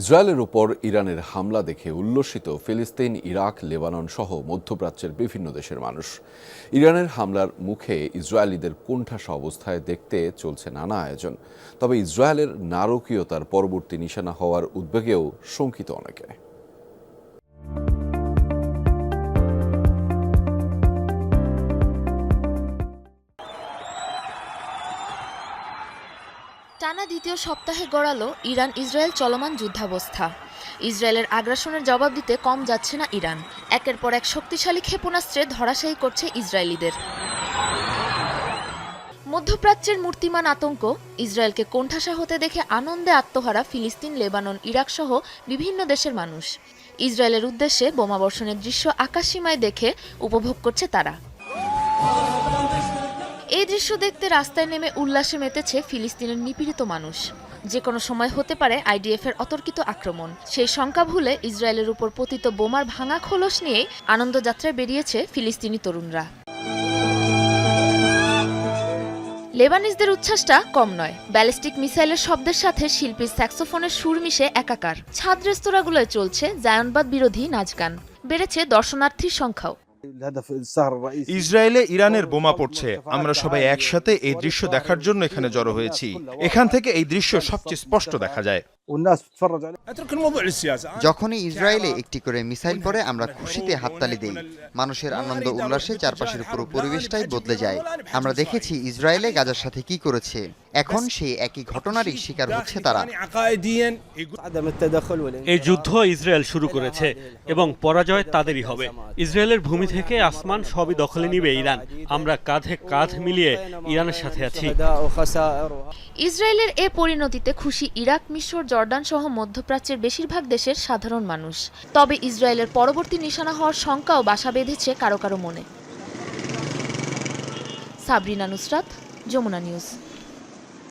ইসরায়েলের উপর ইরানের হামলা দেখে উল্লসিত ফিলিস্তিন, ইরাক, লেবানন সহ মধ্যপ্রাচ্যের বিভিন্ন দেশের মানুষ। ইরানের হামলার মুখে ইসরায়েলিদের কোণঠাসা অবস্থায় দেখতে চলছে নানা আয়োজন। তবে ইসরায়েলের নারকীয়তার পরবর্তী নিশানা হওয়ার উদ্বেগেও শঙ্কিত অনেকে। টানা দ্বিতীয় সপ্তাহে গড়ালো ইরান ইসরায়েল চলমান যুদ্ধাবস্থা। ইসরায়েলের আগ্রাসনের জবাব দিতে কম যাচ্ছে না ইরান। একের পর এক শক্তিশালী ক্ষেপণাস্ত্রে ধরাশায়ী করছে ইসরায়েলিদের। মধ্যপ্রাচ্যের মূর্তিমান আতঙ্ক, ইসরায়েলকে কোণঠাসা হতে দেখে আনন্দে আত্মহারা ফিলিস্তিন, লেবানন ইরাক সহ বিভিন্ন দেশের মানুষ। ইসরায়েলের উদ্দেশ্যে বোমাবর্ষণের দৃশ্য আকাশসীমায় দেখে উপভোগ করছে তারা। এই দৃশ্য দেখতে রাস্তায় নেমে উল্লাসে মেতেছে ফিলিস্তিনের নিপীড়িত মানুষ। যে কোনো সময় হতে পারে আইডিএফের অতর্কিত আক্রমণ। সেই শঙ্কা ভুলে ইসরায়েলের উপর পতিত বোমার ভাঙা খোলস নিয়ে আনন্দযাত্রায় বেরিয়েছে ফিলিস্তিনি তরুণরা। লেবানিজদের উচ্ছ্বাসটা কম নয়। ব্যালিস্টিক মিসাইলের শব্দের সাথে শিল্পীর স্যাক্সোফোনের সুর মিশে একাকার। ছাদ রেস্তোরাঁগুলোয় চলছে জায়নবাদ বিরোধী নাচ গান। বেড়েছে দর্শনার্থীর সংখ্যাও। ইসরায়েলে ইরানের বোমা পড়ছে। আমরা সবাই একসাথে এই দৃশ্য দেখার জন্য এখানে জড়ো হয়েছি। এখান থেকে এই দৃশ্য সবচেয়ে স্পষ্ট দেখা যায়। যখনই ইসরায়েলে একটি করে মিসাইল পড়ে আমরা খুশিতে হাততালি দিই। মানুষের আনন্দ উল্লাসে চারপাশের পুরো পরিবেশটাই বদলে যায়। আমরা দেখেছি ইসরায়েলে গাজার সাথে কি করেছে। এখন সেই একই ঘটনারই শিকার হচ্ছে তারা। এই যুদ্ধ ইসরায়েল শুরু করেছে এবং পরাজয় তাদেরই হবে। ইসরায়েলের ভূমি থেকে থেকে আসমান সবই দখলে নিবে ইরান। আমরা কাঁধে কাঁধ মিলিয়ে ইরানের সাথে আছি। ইসরায়েলের এ পরিণতিতে খুশি ইরাক, মিশর, জর্ডান সহ মধ্যপ্রাচ্যের বেশিরভাগ দেশের সাধারণ মানুষ। তবে ইসরায়েলের পরবর্তী নিশানা হওয়ার শঙ্কাও বাসা বেঁধেছে কারও কারও মনে। সাবরিনা নুসরাত, যমুনা নিউজ।